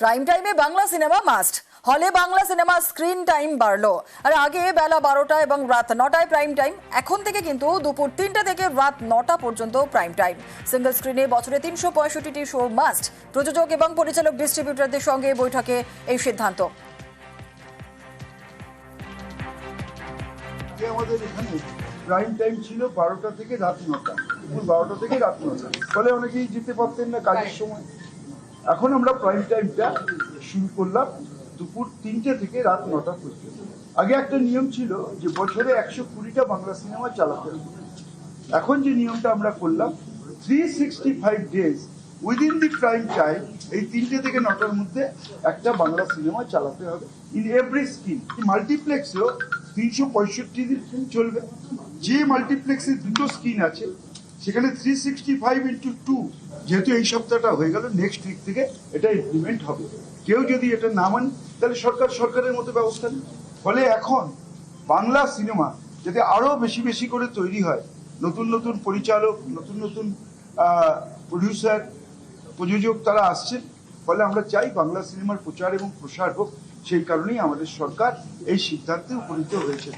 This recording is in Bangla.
প্রাইম টাইমে বাংলা সিনেমা মাস্ট হলে বাংলা সিনেমা স্ক্রিন টাইম বাড়লো। আর আগে বেলা বারোটা এবং রাত নটায় প্রাইম টাইম এখন থেকে কিন্তু দুপুর তিনটে থেকে রাত নটা পর্যন্ত প্রাইম টাইম সিঙ্গেল স্ক্রিনে বছরে তিনশো পঁয়ষট্টিটি শো মাস্ট প্রযোজক এবং পরিচালক ডিস্ট্রিবিউটরদের সঙ্গে বৈঠকে এই সিদ্ধান্ত। আমাদের এখানে প্রাইম টাইম ছিল বারোটা থেকে রাত নটা। দুপুর বারোটা থেকে রাত নটা। ফলে অনেকেই যেতে পারতেন না কাজের সময়। এখন আমরা প্রাইম টাইমটা শুরু করলাম দুপুর তিনটে থেকে রাত নটা পর্যন্ত। আগে একটা নিয়ম ছিল যে বছরে একশো কুড়িটা বাংলা সিনেমা চালাতে হবে। এখন যে নিয়মটা আমরা করলাম three sixty five days within the prime time এই তিনটে থেকে নটার মধ্যে একটা বাংলা সিনেমা চালাতে হবে ইন এভরি স্ক্রিন মাল্টিপ্লেক্সেও তিনশো পঁয়ষট্টি দিন চলবে। যে মাল্টিপ্লেক্সে দুটো স্ক্রিন আছে সেখানে three sixty five into two যেহেতু এই সপ্তাহটা হয়ে গেল নেক্সট উইক থেকে এটা ইমপ্লিমেন্ট হবে। কেউ যদি এটা না মানে তাহলে সরকার সরকারের মতো ব্যবস্থা নেবে। ফলে এখন বাংলা সিনেমা যাতে আরও বেশি বেশি করে তৈরি হয়, নতুন নতুন পরিচালক, নতুন নতুন প্রডিউসার প্রযোজক তারা আসছেন, ফলে আমরা চাই বাংলা সিনেমার প্রচার এবং প্রসার হোক, সেই কারণেই আমাদের সরকার এই সিদ্ধান্তে উপনীত হয়েছে।